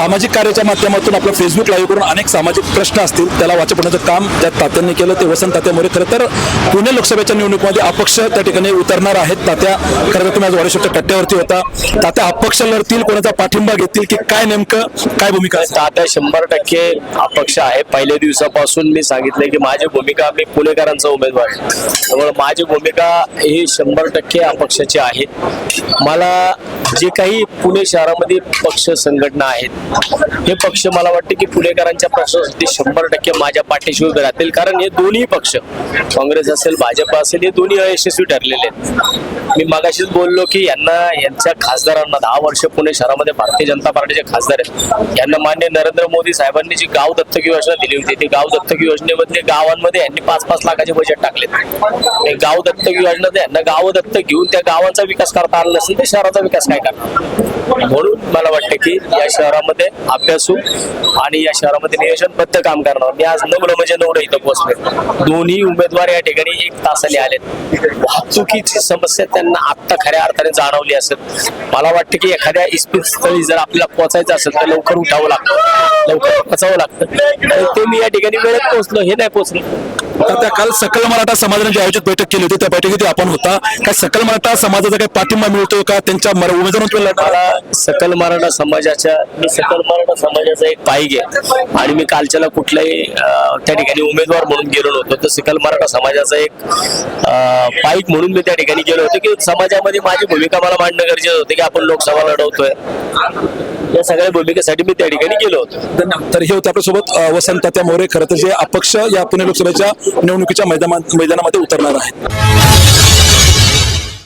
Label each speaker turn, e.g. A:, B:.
A: सामाजिक कार्याच्या माध्यमातून आपलं फेसबुक लाईव्ह करून अनेक सामाजिक प्रश्न असतील त्याला वाचपण्याचं काम त्या तात्यांनी केलं ते वसंत तात्या मोरे. खरं तर पुणे लोकसभेच्या निवडणुकीमध्ये अपक्ष त्या ठिकाणी उतरणार आहेत. तात्या खरं तर तुम्ही आज वाडेश्वरच्या कट्ट्यावरती होता. तात्या अपक्ष लढतील कोणाचा पाठिंबा घेतील की काय नेमकं काय भूमिका आहे?
B: तात्या शंभर टक्के अपक्ष आहे. पहिल्या दिवसापासून मी सांगितलं की माझी भूमिका मी पुणेकरांचा उमेदवार आहे. त्यामुळे माझी भूमिका ही शंभर टक्के अपक्षाची आहे. मला जे काही पुणे शहरामध्ये पक्ष संघटना आहेत हे पक्ष मला वाटते की पुणेकरांच्या प्रश्नासाठी शंभर टक्के माझ्या पाठीशी उभे राहतील. कारण हे दोन्ही पक्ष काँग्रेस असेल भाजप असेल हे दोन्ही अयशस्वी ठरलेले आहेत. मी मागाशीच बोललो की यांना यांच्या खासदारांना दहा वर्ष पुणे शहरामध्ये भारतीय जनता पार्टीचे खासदार आहेत. यांना मान्य नरेंद्र मोदी साहेबांनी जी गाव दत्तक योजना दिली होती ती गाव दत्तक योजनेमध्ये गावांमध्ये यांनी पाच पाच लाखाचे बजेट टाकले गाव दत्तक योजना ते यांना गाव दत्तक घेऊन त्या गावांचा विकास करता आला नसेल तर शहराचा विकास काय करणार? म्हणून मला वाटतं की या शहरामध्ये अभ्यासू आणि या शहरामध्ये नियोजनबद्ध काम करणार. मी आज नवलं म्हणजे नवलं इथं पोहोचले दोन्ही उमेदवार या ठिकाणी एक तासाने आलेत. वाहतुकीची समस्या त्यांना आत्ता खऱ्या अर्थाने जाणवली असेल. मला वाटतं की एखाद्या इस्पित स्थळी जर आपल्याला पोहोचायचं असेल तर लवकर उठावं लागतं. लवकर पोचावं लागतं. ते मी या ठिकाणी वेळेत पोहोचलो हे नाही पोहोचलो.
A: तात्या काल सकल मराठा समाजाने जी आयोजित बैठक केली होती त्या बैठकीत आपण होता. काय सकल मराठा समाजाचा काही पाठिंबा मिळतोय का? त्यांच्या
B: मला सकल मराठा समाजाच्या मी सकल मराठा समाजाचा एक आहे. आणि मी कालच्याला कुठल्याही अं, त्या ठिकाणी उमेदवार म्हणून गेलो नव्हतो. तर सकल मराठा समाजाचा एक पाईक म्हणून मी त्या ठिकाणी गेलो होतो की समाजामध्ये माझी भूमिका मला मांडणं गरजेचं होतं की आपण लोकसभा लढवतोय. या सगळ्या भूमिकेसाठी मी त्या ठिकाणी गेलो होतो.
A: तर हे होते आपल्यासोबत वसंत मोरे. खरं तर जे अपक्ष या पुणे लोकसभेच्या निवडणुकीच्या मैदानात मैदानामध्ये उतरणार आहेत.